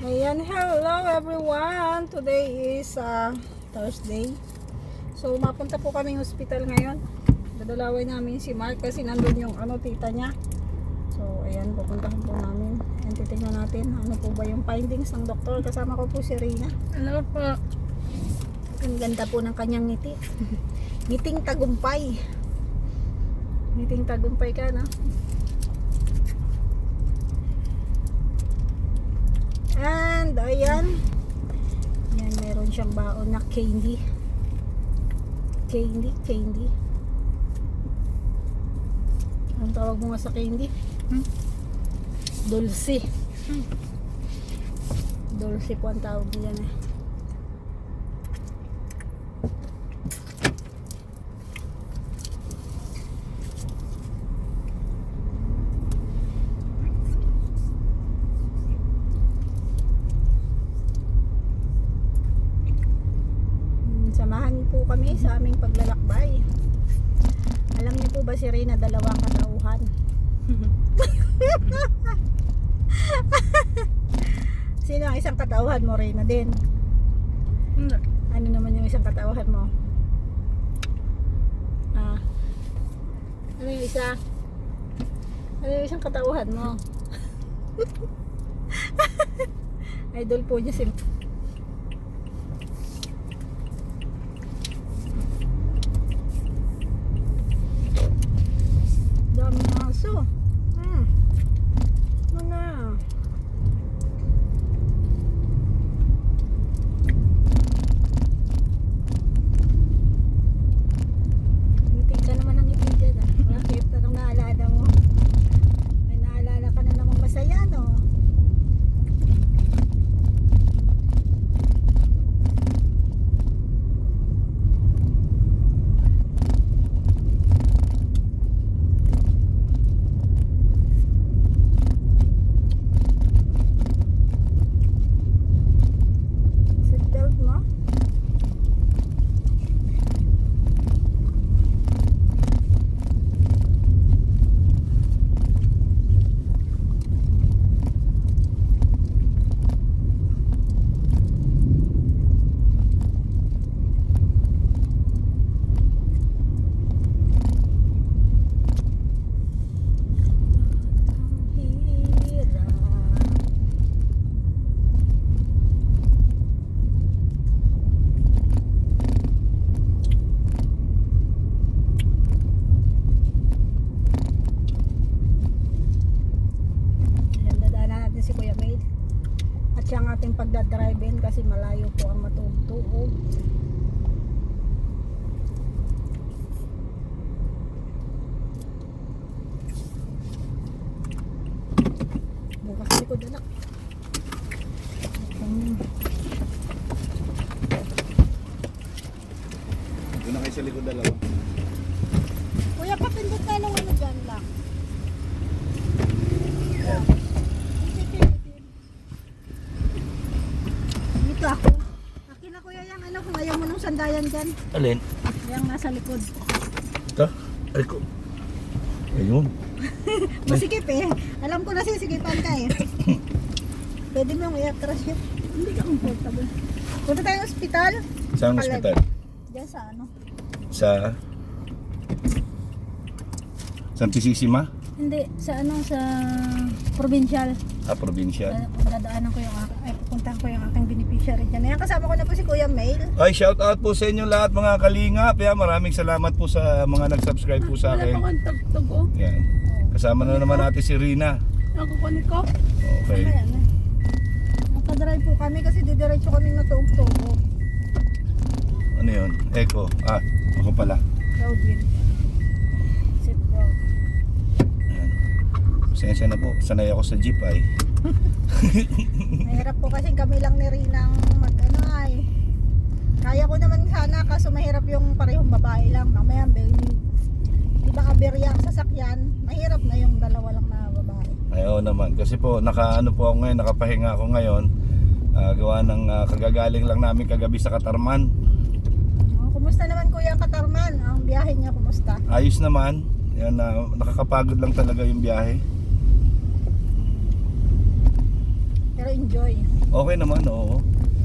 Ayan, hello everyone. Today is uh, Thursday. So, mapunta po kami hospital ngayon. Dadalawin namin si Mark kasi nandun yung ano, tita niya. So, ayan, pupuntahan po namin. Ayan, titignan natin ano po ba yung findings ng doktor. Kasama ko po si Rina. Ano po? Ang ganda po ng kanyang ngiti. Ngiting tagumpay. Ngiting tagumpay ka, no? And, ayan. Yan, meron siyang baon na candy. Candy, candy. Anong tawag mo nga sa candy? Hmm? Dulce. Dulce po ang tawag niyan eh. Mm, Samahan niyo po kami sa aming paglalakbay. Alam niyo po ba si Reyna dalawang katauhan? Sino ang isang katauhan mo, Reyna din? Hindi. Ano naman yung isang katauhan mo? Ah. Ano yung isa? Ano yung isang katauhan mo? Idol po niya si Dito ako. Akin na kuya yung ano kung ayaw mo nung sandayan dyan. Alin? Yung nasa likod. Ito? Ay ko. Ayun. Masikip eh. Alam ko na sisigipan ka eh. Pwede mo yung i-atras yun. Hindi ka comfortable. Punta tayo ospital. Saan Palag. hospital? Diyan sa ano. Sa... Santisisima? Hindi, sa ano, sa provincial. Ah, probinsya. Dadaanan ko yung ay pupuntahan ko yung aking beneficiary dyan. Ayan, kasama ko na po si Kuya Mail. Ay, shout out po sa inyo lahat mga kalingap. Kaya maraming salamat po sa mga nag-subscribe po sa Wala akin. pa kang tagtog oh. Yan. Kasama na naman natin si Rina. Ako kunin ko. Okay. Ayan na. Nakadrive po kami kasi didiretso kami na tuog-tuog. Ano yun? Echo. Ah, ako pala. Claudine. Sit belt. Ayan. Pasensya na po. Sanay ako sa jeep ay. Mahirap po kasi kami lang ni Rinang mag ano ay. Kaya ko naman sana kaso mahirap yung parehong babae lang. Mamaya baby. Di ba aberya ang sasakyan? Mahirap na yung dalawa lang na babae. Ayaw naman. Kasi po, naka ano po ako ngayon, nakapahinga ako ngayon. Ah, gawa ng ah, kagagaling lang namin kagabi sa Katarman. Oh, kumusta naman Kuya Katarman? Ang biyahe niya kumusta? Ayos naman. Yan, ah, nakakapagod lang talaga yung biyahe. Pero enjoy. Okay naman, oo.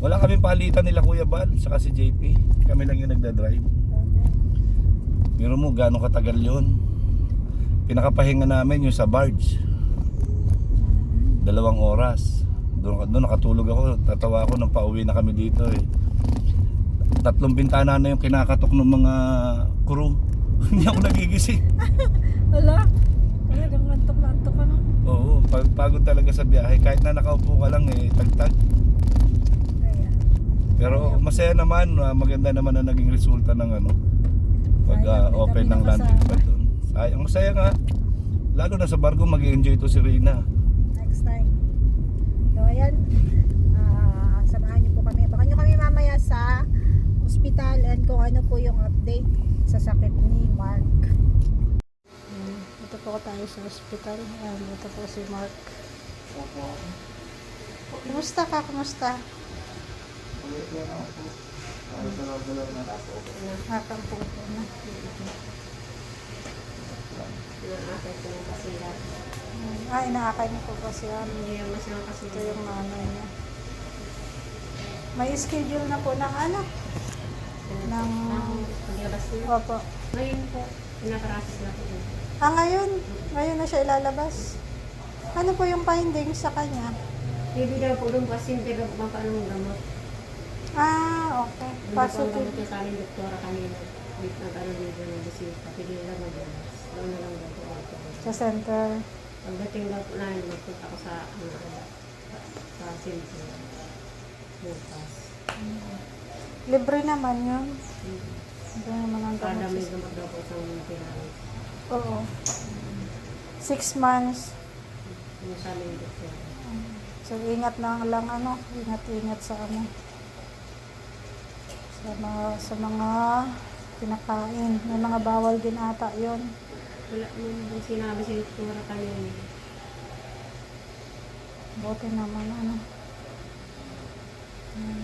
Wala kaming palitan nila Kuya Bal, saka si JP. Kami lang yung nagda-drive. Pero mo, gano'ng katagal yun. Pinakapahinga namin yung sa barge. Dalawang oras. Doon, doon nakatulog ako. Tatawa ako nang pauwi na kami dito eh. Tatlong bintana na yung kinakatok ng mga crew. Hindi ako nagigising. Wala. Wala, lantok-lantok ka no? Oo, pag pagod talaga sa biyahe. Kahit na nakaupo ka lang eh, tagtag. Pero masaya naman, ah, maganda naman ang naging resulta ng ano. Pag may open ng landing pad doon. Sayang, masaya nga. Lalo na sa barko mag-enjoy to si Rina. next time. So, ayan. Ah, samahan niyo po kami. Baka niyo kami mamaya sa hospital and kung ano po yung update sa sakit ni Mark. Po tayo sa hospital. Ayan, ito po si Mark. Kumusta ka? Kumusta? Nakang po po na. Ah, inaakay niyo po ba siya? Ito yung nanay niya. May schedule na po ng ano? Ng... Opo. Ngayon po, pinaprasis na po. Ah, ngayon? Ngayon na siya ilalabas? Ano po yung findings sa kanya? Bibigyan po doon kasi hindi ka mapaanong gamot. Ah, okay. Positive. niya sa amin, doktora kanina. Wait na gano'n dito ng bisita. Pili lang mag-gamas. Doon na lang daw po ako. Sa center. Pagdating daw po namin, magpunta ako sa, ano, sa center. Bukas. Libre naman yun. Mm. Libre naman ang gamot. may sa- gamot daw po sa mga. Oo. Six months. So, ingat na lang ano. Ingat-ingat sa ano. Sa mga, sa mga pinakain. May mga bawal din ata yun. Wala mo sinabi si doktora kanina. Buti naman ano.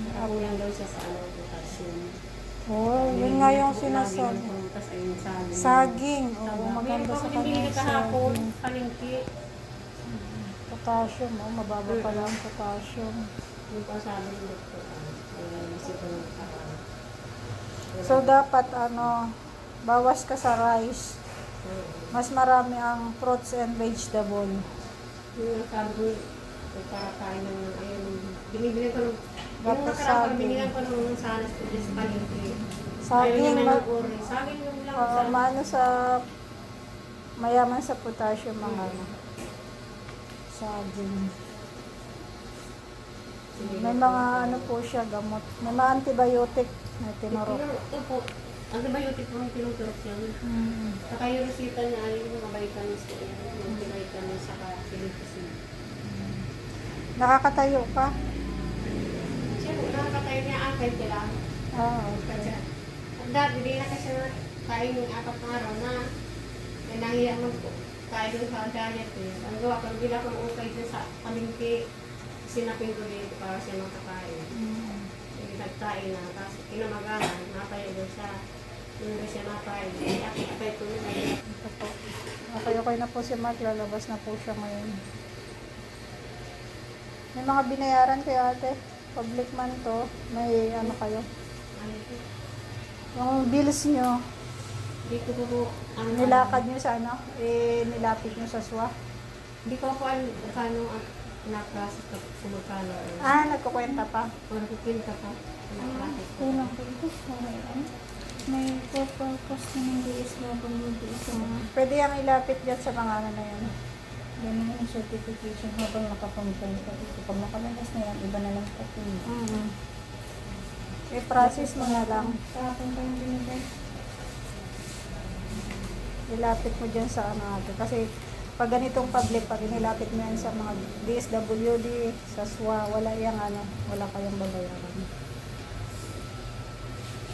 Nakakulang daw siya sa ano, potassium. Oo, yun nga yung sinasabi. saging. Oo, maganda sa kanya. kahapon, Saging. palengke. Potassium, oh, mababa pala ang potassium. Yung pa sabi ng doktor, kapan. So, dapat ano, bawas ka sa rice. Mas marami ang fruits and vegetable. Yung sabi para kain ng, ayun, binibili ko ng, yung nakaraan saging. binigyan ko ng sanas ko sa palengke. Saging, Ayun ma-. Saging yung lang sa, maano sa mayaman sa potassium ang ano. Saging. May mga ano po siya, gamot. May mga antibiotic na tinuro. Ito po, antibiotic po ang tinuturok yan. Mm. Saka yung resita niya ay yung mga vitamins ko yan. Yung vitamins saka silicin. Nakakatayo ka? Nakakatayo niya akin sila. Ah, Kasi, ang dati, di na kasi kain yung apat na araw na eh, nahiya mo po. Doon sa diet eh. Ang gawa ko, bila ko ukay dun sa palingki. Sinapin ko dito para siya makakain. Mm. Hindi nagkain na. Tapos kinamagahan, napayo doon siya. Yung doon siya napayo. Eh, apay ko yun. Ito po. Okay na po si Mark. Lalabas na po siya ngayon. May mga binayaran kay ate. Public man to. May ano kayo. Po? Yung bills nyo, Hindi ko po, ano, nilakad nyo sa ano, eh, nilapit nyo sa SWA. Hindi ko po alam kung paano ang na-process ko kung magkano. Ah, nagkukwenta pa. Or kukwinta pa. Na-process ko. Kulang ko ito sa. May purpose na ng DS na na Pwede yung ilapit dyan sa mga ano na yan. ganun yung certification habang nakapunta ka dito. Pag nakalabas na yan, iba na lang pati. Mm. I-process mo na lang. Kahapon pa yung binigay. Ilapit mo dyan sa ano ate. Kasi pag ganitong public, pag inilapit mo yan sa mga DSWD, sa SWA, wala yung ano, wala kayong babayaran.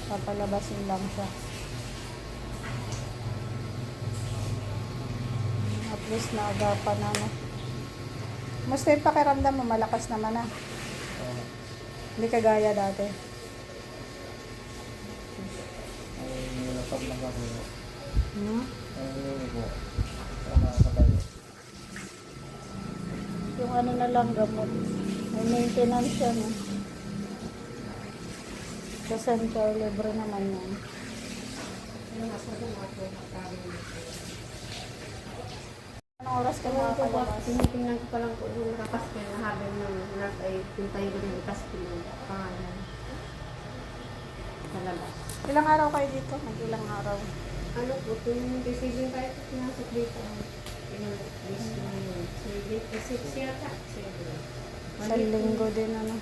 Papalabasin lang siya. At least naagapan na ano. Musta yung pakiramdam mo? Malakas naman na. Hindi kagaya dati. Ay, nilapag lang ako. Hmm? Ay. Yung ano na lang gamot. May maintenance yan. eh. Sa center, libre naman yan. Ano nga sa mga oras ka Kaya po ba, makakalabas? tinitingnan ko pa lang po yung nakapaskil na habang ng nurse ay pintayin ko din ikaskil yung pangalan. Sa labas. Ilang araw kayo dito? Mag-ilang araw? Ano po, kung receiving tayo po pinasok dito. Na yun. Sa linggo din ano?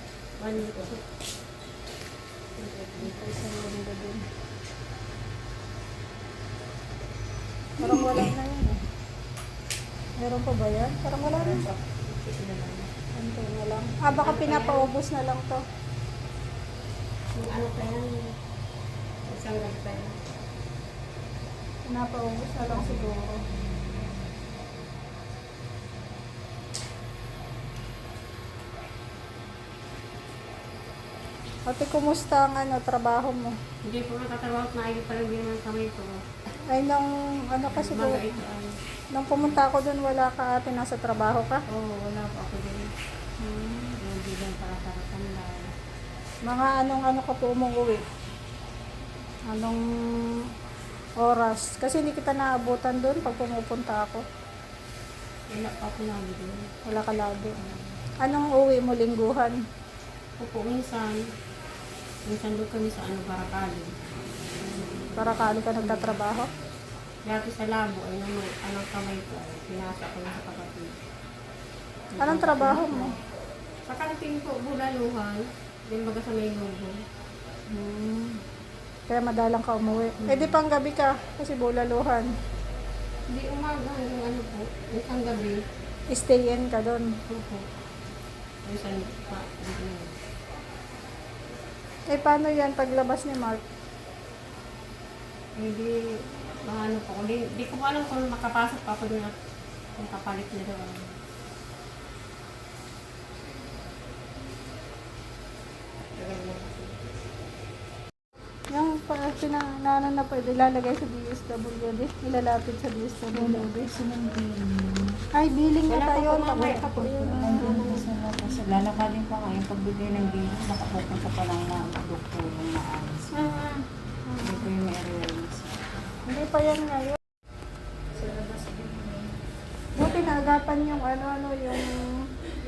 One po. Isang linggo din. Parang wala na yan eh. Meron pa ba yan? Parang wala na. Antay na lang. Ah, baka pinapaubos na lang to. Ano pa yan, isang gabi pa yan. Pinapaubos na lang siguro. Ate, kumusta ang ano, trabaho mo? Hindi po natatrabaho at naayos pa rin din ang kamay ko. Ay, nung ano kasi doon, Mga ito ay, nung pumunta ako doon, wala ka ate, nasa trabaho ka? oo, oh, wala po ako din. Yung bilang para sa tanda. Mga anong ano ka po umuwi? Anong oras? Kasi hindi kita naabutan doon pag pumupunta ako. Wala pa ako namin din. Wala ka lagi. Anong uwi mo lingguhan? Opo, minsan, minsan doon kami sa ano, Barakali. Para kali ka nagtatrabaho? Dati sa labo ay naman, anong kamay ko ay pinasa ko na sa kapatid. Anong trabaho mo? Sa kanting po, bulaluhan. Din baga sa may logo. Hmm. Kaya madalang ka umuwi. Eh di pang gabi ka, kasi bulaluhan. Hindi umaga, yung ano po, isang gabi. Stay in ka doon. Opo. Minsan pa, ano. Eh paano yan paglabas ni Mark? Hindi, mga ano po, hindi, hindi ko alam kung makapasok pa ako doon at kung kapalit na na kasi. Yung pa, pina, na, ano na pwede lalagay sa DSWD, ilalapit sa DSWD. Ay, billing na Wala pa tayo. po mamaya pa po. Lalakadin pa kayo. Pagbigay ng bill, nakapupunta pa lang na doktor yung maayos. Ah, Ito yung may areas. Hindi pa yan ngayon. Buti naagapan yung ano-ano, yung,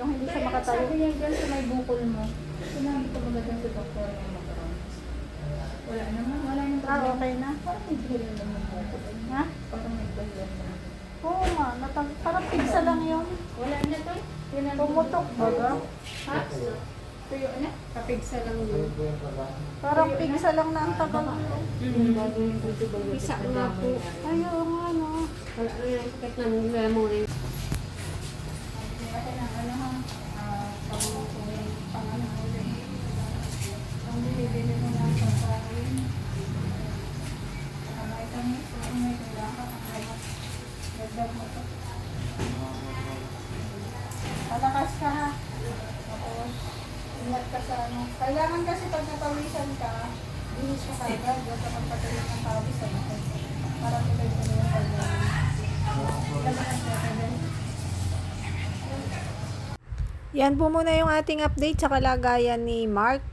yung hindi siya makatayo. Sabi niya dyan sa may bukol mo. Sinabi ko ba dyan sa doktor yung magkaroon? Wala naman. Wala yung Ah, okay na. Parang may dahilan lang yung bukol. Ha? Parang may dahilan lang. Oo nga, natag parang pigsa lang yun. Wala na to. Pumutok baga. Ha? Tuyo na? Kapigsa lang yun. Parang pigsa lang na ang tagal. Yung gagawin ko ito ba yung Isa nga po. Ay, oo nga, no. Wala na yung sakit ng ng ano ha, ah, Kailangan kasi pag napawisan ka, bilis ka kagad. Huwag ka magpatuloy ng pawis. Ano? Para tuloy-tuloy yung kagad. Yan po muna yung ating update sa kalagayan ni Mark.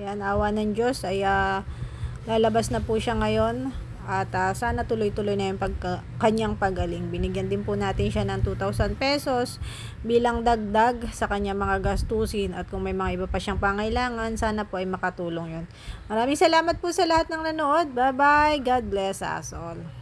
Yan, awa ng Diyos ay ah, lalabas na po siya ngayon. At ah, sana tuloy-tuloy na yung pagka, kanyang pagaling. Binigyan din po natin siya ng 2,000 pesos bilang dagdag sa kanyang mga gastusin. At kung may mga iba pa siyang pangailangan, sana po ay makatulong yun. Maraming salamat po sa lahat ng nanood. Bye-bye. God bless us all.